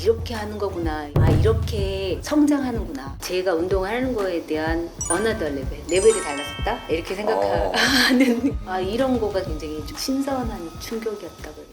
이렇게 하는 거구나. 아 이렇게 성장하는구나. 제가 운동하는 거에 대한 어나더 레벨, 레벨이 달랐었다. 이렇게 생각하는 아 이런 거가 굉장히 좀 신선한 충격이었다고. 해요.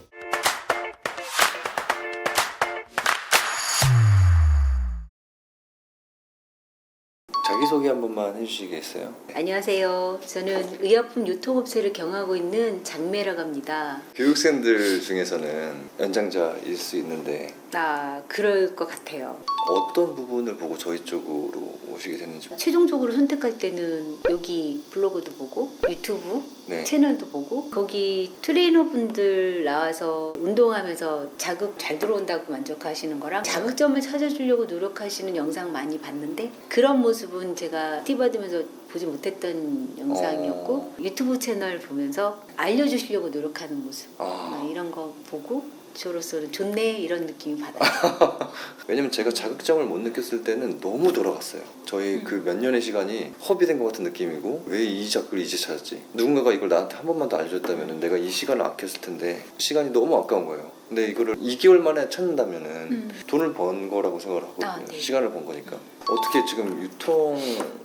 자기소개 한 번만 해주시겠어요? 안녕하세요. 저는 의약품 유통업체를 경영하고 있는 장매라고 합니다. 교육생들 중에서는 연장자일 수 있는데 아 그럴 것 같아요. 어떤 부분을 보고 저희 쪽으로 오시게 됐는지 최종적으로 선택할 때는 여기 블로그도 보고 유튜브 네. 채널도 보고 거기 트레이너분들 나와서 운동하면서 자극 잘 들어온다고 만족하시는 거랑 자극점을 찾아주려고 노력하시는 영상 많이 봤는데 그런 모습은 제가 티 받으면서 보지 못했던 영상이었고 유튜브 채널 보면서 알려주시려고 노력하는 모습 아. 아, 이런 거 보고 저로서는 좋네 이런 느낌이 받아요. 왜냐면 제가 자극점을 못 느꼈을 때는 너무 돌아갔어요. 저희 그몇 년의 시간이 허비된 것 같은 느낌이고 왜이 자극을 이제 찾았지? 누군가가 이걸 나한테 한 번만 더 알려줬다면 내가 이 시간을 아꼈을 텐데 시간이 너무 아까운 거예요. 근데 이거를 2개월 만에 찾는다면은 음. 돈을 번 거라고 생각을 하거든요. 아, 네. 시간을 번 거니까. 어떻게 지금 유통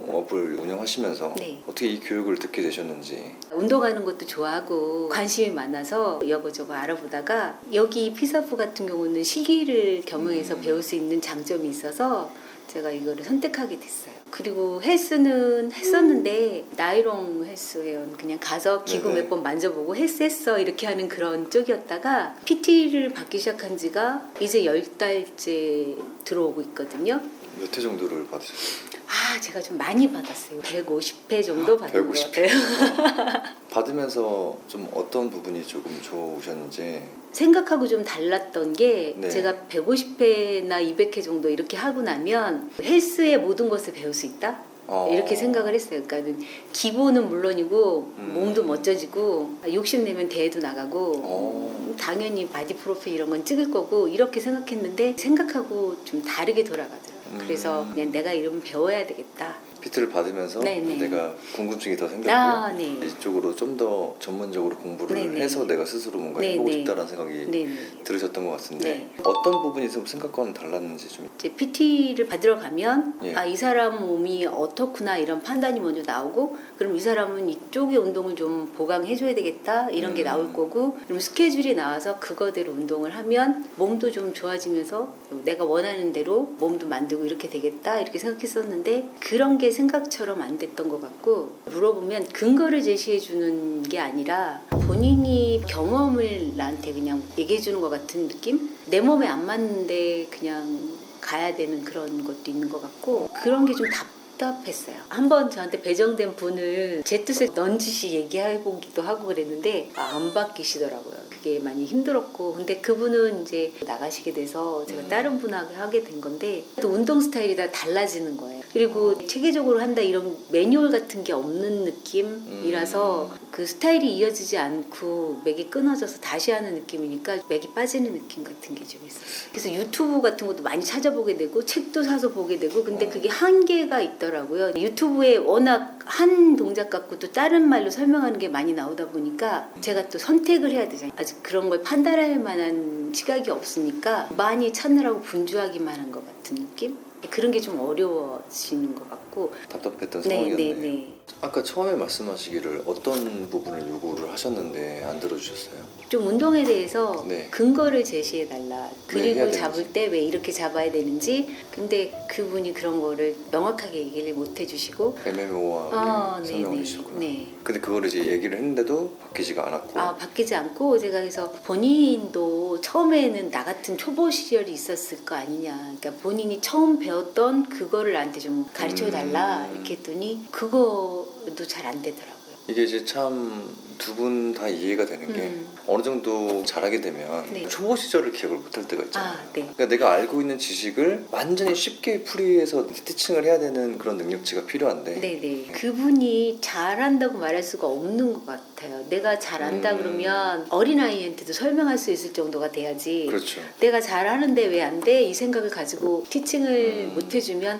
업을 운영하시면서 네. 어떻게 이 교육을 듣게 되셨는지 운동하는 것도 좋아하고 관심이 많아서 여거저거 알아보다가 여기 피사부 같은 경우는 실기를 겸용해서 음. 배울 수 있는 장점이 있어서 제가 이거를 선택하게 됐어요. 그리고 헬스는 했었는데 나이롱 헬스회원 그냥 가서 기구. 몇 번 만져보고 헬스했어 이렇게 하는 그런 쪽이었다가 PT를 받기 시작한 지가 이제 열 달째 들어오고 있거든요. 몇 회 정도를 받으셨어요? 아 제가 좀 많이 받았어요. 150회 정도 받은 것150 같아요. 받으면서 좀 어떤 부분이 조금 좋으셨는지 생각하고 좀 달랐던 게 네. 제가 150회나 200회 정도 이렇게 하고 나면 헬스의 모든 것을 배울 수 있다 어, 이렇게 생각을 했어요. 그러니까 기본은 물론이고 음. 몸도 멋져지고 욕심 내면 대회도 나가고 어. 당연히 바디 프로필 이런 건 찍을 거고 이렇게 생각했는데 생각하고 좀 다르게 돌아가더라고요. 음. 그래서 그냥 내가 이러면 배워야 되겠다. PT를 받으면서 네네. 내가 궁금증이 더 생겼고 아, 네. 이쪽으로 좀 더 전문적으로 공부를 네네. 해서 내가 스스로 뭔가 네네. 해보고 싶다라는 생각이 네네. 들으셨던 것 같은데 네. 어떤 부분이 좀 생각과는 달랐는지 좀 이제 PT를 받으러 가면 예. 아이 사람 몸이 어떻구나 이런 판단이 먼저 나오고 그럼 이 사람은 이쪽의 운동을 좀 보강해줘야 되겠다 이런 게 음. 나올 거고 그럼 스케줄이 나와서 그거대로 운동을 하면 몸도 좀 좋아지면서 내가 원하는 대로 몸도 만들고 이렇게 되겠다 이렇게 생각했었는데 그런 게 생각처럼 안 됐던 것 같고 물어보면 근거를 제시해 주는 게 아니라 본인이 경험을 나한테 그냥 얘기해 주는 것 같은 느낌? 내 몸에 안 맞는데 그냥 가야 되는 그런 것도 있는 것 같고 그런 게 좀 답답했어요. 한번 저한테 배정된 분을 제 뜻을 넌지시 얘기해 보기도 하고 그랬는데 아, 안 바뀌시더라고요. 그게 많이 힘들었고 근데 그분은 이제 나가시게 돼서 제가 다른 분하고 하게 된 건데 또 운동 스타일이 다 달라지는 거예요. 그리고 체계적으로 한다 이런 매뉴얼 같은 게 없는 느낌이라서 그 스타일이 이어지지 않고 맥이 끊어져서 다시 하는 느낌이니까 맥이 빠지는 느낌 같은 게 좀 있어요. 그래서 유튜브 같은 것도 많이 찾아보게 되고 책도 사서 보게 되고 근데 그게 한계가 있더라고요. 유튜브에 워낙 한 동작 갖고 또 다른 말로 설명하는 게 많이 나오다 보니까 제가 또 선택을 해야 되잖아요. 아직 그런 걸 판단할 만한 시각이 없으니까 많이 찾느라고 분주하기만 한 것 같은 느낌? 그런 게 좀 어려워지는 것 같고 답답했던 네, 상황이었네. 네, 네. 아까 처음에 말씀하시기를 어떤 부분을 요구를 하셨는데 안 들어주셨어요? 좀 운동에 대해서 네. 근거를 제시해 달라. 왜 해야 그리고 되는지. 잡을 때왜 이렇게 잡아야 되는지. 근데 그분이 그런 거를 명확하게 얘기를 못 해주시고. MMO와 아, 네, 설명을 네, 해주셨구나. 네. 근데 그거를 이제 얘기를 했는데도 바뀌지가 않았고 아 바뀌지 않고 제가 그래서 본인도 처음에는 나 같은 초보 시절이 있었을 거 아니냐. 그러니까 본인이 처음 배웠던 그거를 나한테 좀 가르쳐 달라 음. 이렇게 했더니 그거도 잘 안 되더라고요. 이게 이제 참 두 분 다 이해가 되는 게 음. 어느 정도 잘하게 되면 네. 초보 시절을 기억을 못할 때가 있잖아요. 아 네. 그러니까 내가 알고 있는 지식을 완전히 쉽게 풀이해서 티칭을 해야 되는 그런 능력치가 필요한데 네네. 그분이 잘한다고 말할 수가 없는 것 같아요. 내가 잘한다 음. 그러면 어린아이한테도 설명할 수 있을 정도가 돼야지. 그렇죠. 내가 잘하는데 왜 안 돼? 이 생각을 가지고 티칭을 음. 못 해주면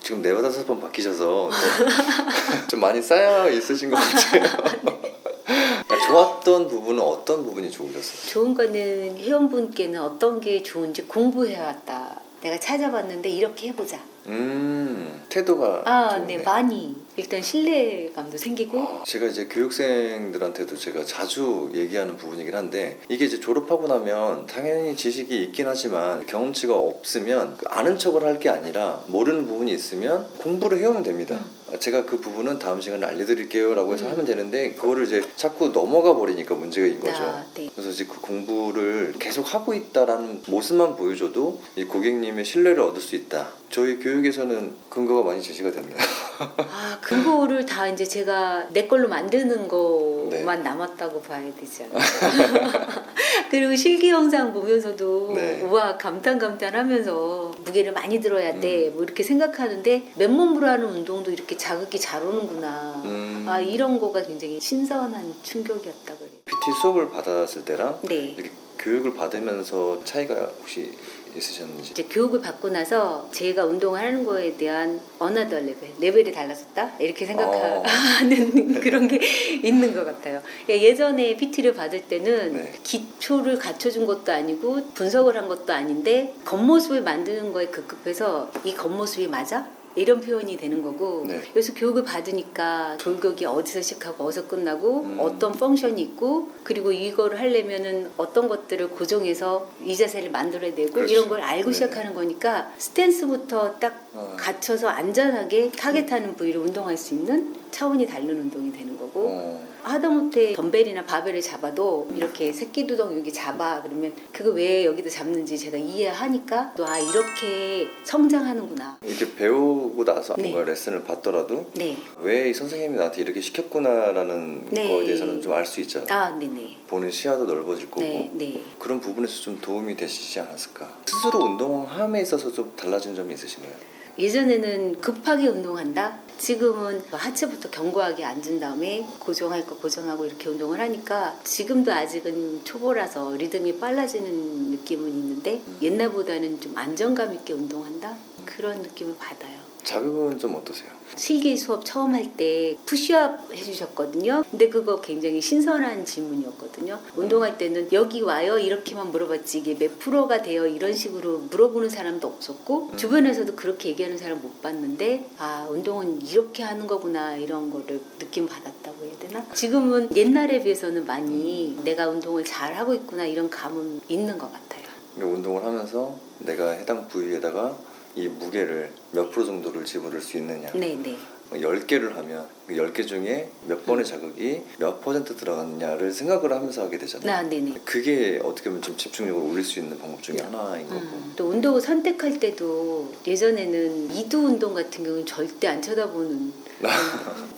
지금 네다섯 번 바뀌셔서 좀 많이 쌓여 있으신 것 같아요. 좋았던 부분은 어떤 부분이 좋으셨어요? 좋은 거는 회원분께는 어떤 게 좋은지 공부해왔다. 내가 찾아봤는데 이렇게 해보자. 음 태도가 아, 좋네. 네, 많이. 일단 신뢰감도 생기고. 어, 제가 이제 교육생들한테도 제가 자주 얘기하는 부분이긴 한데 이게 이제 졸업하고 나면 당연히 지식이 있긴 하지만 경험치가 없으면 그 아는 척을 할 게 아니라 모르는 부분이 있으면 공부를 해오면 됩니다. 제가 그 부분은 다음 시간에 알려드릴게요라고 해서 음. 하면 되는데 그거를 이제 자꾸 넘어가 버리니까 문제가 인 거죠. 아, 네. 그래서 이제 그 공부를 계속 하고 있다라는 모습만 보여줘도 이 고객님의 신뢰를 얻을 수 있다. 저희 교육에서는 근거가 많이 제시가 됩니다. 아, 그거를 다 이제 제가 내 걸로 만드는 것만 네. 남았다고 봐야 되지 않을까. 그리고 실기 영상 보면서도 네. 우와 감탄 감탄하면서 무게를 많이 들어야 돼. 음. 뭐 이렇게 생각하는데 맨몸으로 하는 운동도 이렇게 자극이 잘 오는구나. 음, 아 이런 거가 굉장히 신선한 충격이었다고 해요. PT 수업을 받았을 때랑 네. 이렇게 교육을 받으면서 차이가 혹시 있으셨는지? 이제 교육을 받고 나서 제가 운동을 하는 거에 대한 어나더 레벨, 레벨이 달라졌다? 이렇게 생각하는 그런 게 있는 것 같아요. 예, 예전에 PT를 받을 때는 네. 기초를 갖춰준 것도 아니고 분석을 한 것도 아닌데 겉모습을 만드는 거에 급급해서 이 겉모습이 맞아? 이런 표현이 되는 거고 네. 그래서 교육을 받으니까 골격이 어디서 시작하고 어디서 끝나고 음. 어떤 펑션이 있고 그리고 이거를 하려면은 어떤 것들을 고정해서 이 자세를 만들어야 되고 그렇죠. 이런 걸 알고 네. 시작하는 거니까 스탠스부터 딱 아. 갖춰서 안전하게 타겟하는 부위를 운동할 수 있는 차원이 다른 운동이 되는 거고 어, 하다못해 덤벨이나 바벨을 잡아도 이렇게 새끼두덩 여기 잡아 그러면 그거 왜 여기다 잡는지 제가 이해하니까 또 아 이렇게 성장하는구나 이렇게 배우고 나서 네. 뭔가 레슨을 받더라도 네. 왜 이 선생님이 나한테 이렇게 시켰구나라는 네. 거에 대해서는 좀 알 수 있잖아요. 아 네네 보는 시야도 넓어질 거고 네 네. 그런 부분에서 좀 도움이 되시지 않았을까. 스스로 운동함에 있어서 좀 달라진 점이 있으신가요? 예전에는 급하게 운동한다. 지금은 하체부터 견고하게 앉은 다음에 고정할 거 고정하고 이렇게 운동을 하니까 지금도 아직은 초보라서 리듬이 빨라지는 느낌은 있는데 옛날보다는 좀 안정감 있게 운동한다 그런 느낌을 받아요. 자극은 좀 어떠세요? 실기 수업 처음 할 때 푸시업 해주셨거든요. 근데 그거 굉장히 신선한 질문이었거든요. 운동할 때는 여기 와요 이렇게만 물어봤지 이게 몇 프로가 돼요 이런 식으로 물어보는 사람도 없었고 음. 주변에서도 그렇게 얘기하는 사람 못 봤는데 아 운동은 이렇게 하는 거구나 이런 거를 느낌 받았다고 해야 되나? 지금은 옛날에 비해서는 많이 내가 운동을 잘 하고 있구나 이런 감은 있는 것 같아요. 운동을 하면서 내가 해당 부위에다가 이 무게를 몇 프로 정도를 집어넣을 수 있느냐. 네 네. 10개를 하면 그 10개 중에 몇 번의 자극이 몇 퍼센트 들어갔느냐를 생각을 하면서 하게 되잖아요. 나 네네. 그게 어떻게 보면 좀 집중력을 올릴 수 있는 방법 중에 하나인 거고. 음, 또 운동을 선택할 때도 예전에는 이두 운동 같은 경우는 절대 안 쳐다보는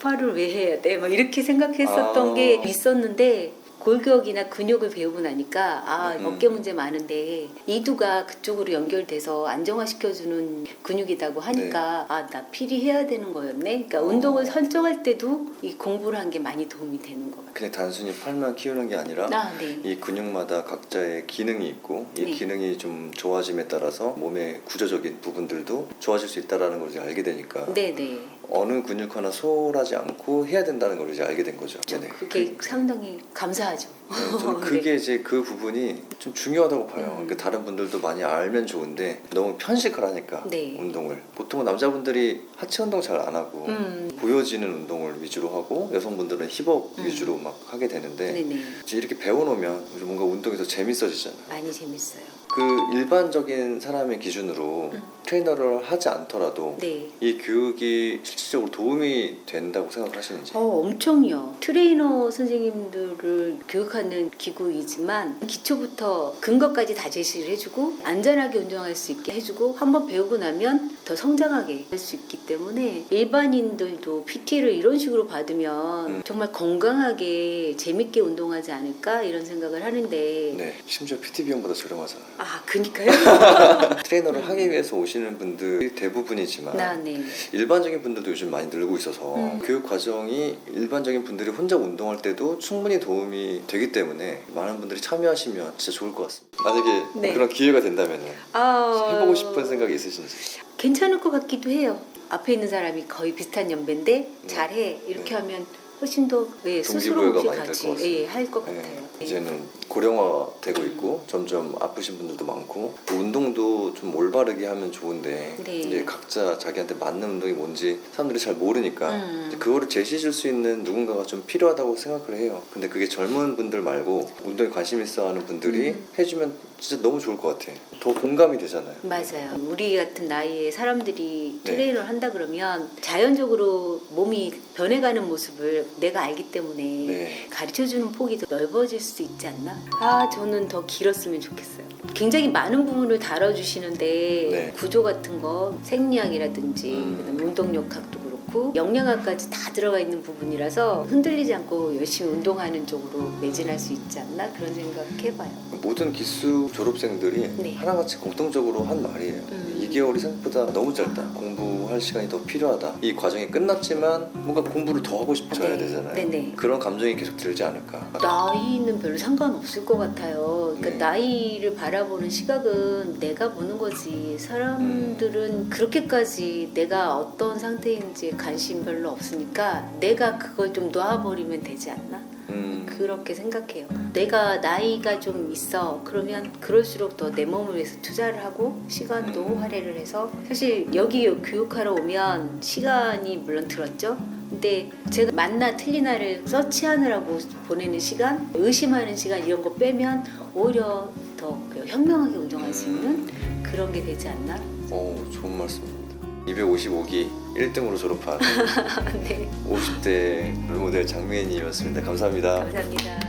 팔을 왜 해야 돼? 막 이렇게 생각했었던 아. 게 있었는데 골격이나 근육을 배우고 나니까 아 음. 어깨 문제 많은데 이두가 그쪽으로 연결돼서 안정화시켜주는 근육이라고 하니까 아나 필히 해야 되는 거였네. 그러니까 네. 어. 운동을 설정할 때도 이 공부를 한 게 많이 도움이 되는 것 같아요. 그냥 단순히 팔만 키우는 게 아니라 아, 네. 이 근육마다 각자의 기능이 있고 이 네. 기능이 좀 좋아짐에 따라서 몸의 구조적인 부분들도 좋아질 수 있다라는 걸 이제 알게 되니까 네네. 어느 근육 하나 소홀하지 않고 해야 된다는 걸 이제 알게 된 거죠. 저 네네. 그게 상당히 감사하죠. 네, 저는 네. 그게 이제 그 부분이 좀 중요하다고 봐요. 음. 그러니까 다른 분들도 많이 알면 좋은데 너무 편식을 하니까 네. 운동을 보통 남자분들이 하체 운동 잘 안 하고 음. 보여지는 운동을 위주로 하고 여성분들은 힙업 음. 위주로 막 하게 되는데 네네. 이제 이렇게 배워놓으면 뭔가 운동이 더 재밌어지잖아요. 많이 재밌어요. 그 일반적인 사람의 기준으로 음. 트레이너를 하지 않더라도 네. 이 교육이 실질적으로 도움이 된다고 생각하시는지. 어, 엄청요. 트레이너 선생님들을 교육하는 기구이지만 기초부터 근거까지 다 제시를 해주고 안전하게 운동할 수 있게 해주고 한번 배우고 나면 더 성장하게 할 수 있기 때문에 일반인들도 PT를 이런 식으로 받으면 음. 정말 건강하게 재밌게 운동하지 않을까 이런 생각을 하는데 네, 심지어 PT 비용보다 저렴하잖아요. 아 그니까요? 트레이너를 하기 위해서 오시는 분들이 대부분이지만 나 네. 일반적인 분들도 요즘 많이 늘고 있어서 음. 교육 과정이 일반적인 분들이 혼자 운동할 때도 충분히 도움이 되기 때문에 많은 분들이 참여하시면 진짜 좋을 것 같습니다. 만약에 네. 그런 기회가 된다면 아... 해보고 싶은 생각이 있으신지. 괜찮을 것 같기도 해요. 앞에 있는 사람이 거의 비슷한 연배인데 네. 잘해 이렇게 네. 하면 훨씬 더 예, 스스로 동기부여가 많이 될것 같이 같습니다. 예, 할것 네, 같아요. 이제는 고령화되고 있고 점점 아프신 분들도 많고 또 운동도 좀 올바르게 하면 좋은데 네. 이제 각자 자기한테 맞는 운동이 뭔지 사람들이 잘 모르니까 음. 이제 그거를 제시해 줄 수 있는 누군가가 좀 필요하다고 생각을 해요. 근데 그게 젊은 분들 말고 운동에 관심 있어 하는 분들이 음. 해주면 진짜 너무 좋을 것 같아. 더 공감이 되잖아요. 맞아요. 우리 같은 나이에 사람들이 네. 트레이너를 한다 그러면 자연적으로 몸이 변해가는 모습을 내가 알기 때문에 네. 가르쳐 주는 폭이 더 넓어질 수도 있지 않나? 아, 저는 더 길었으면 좋겠어요. 굉장히 많은 부분을 다뤄주시는데 네. 구조 같은 거 생리학이라든지 음. 운동력학도 그렇고 영양학까지 다 들어가 있는 부분이라서 흔들리지 않고 열심히 운동하는 쪽으로 매진할 수 있지 않나 그런 생각 해봐요. 모든 기수 졸업생들이 네. 하나같이 공통적으로 한 말이에요. 음. 2개월이 생각보다 너무 짧다. 공부할 시간이 더 필요하다. 이 과정이 끝났지만 뭔가 공부를 더 하고 싶어져야 네. 되잖아요. 네네. 그런 감정이 계속 들지 않을까. 나이는 별로 상관없을 것 같아요. 그러니까 네. 나이를 바라보는 시각은 내가 보는 거지. 사람들은 음. 그렇게까지 내가 어떤 상태인지 관심 별로 없으니까 내가 그걸 좀 놓아버리면 되지 않나? 음, 그렇게 생각해요. 내가 나이가 좀 있어. 그러면 그럴수록 더 내 몸을 위해서 투자를 하고 시간도 음. 할애를 해서 사실 여기 교육하러 오면 시간이 물론 들었죠. 근데 제가 맞나 틀리나를 서치하느라고 보내는 시간, 의심하는 시간 이런 거 빼면 오히려 더 현명하게 운동할 수 있는 그런 게 되지 않나? 오, 좋은 말씀입니다. 255기 1등으로 졸업한 네, 50대 롤모델 장미애님이었습니다. 감사합니다. 감사합니다.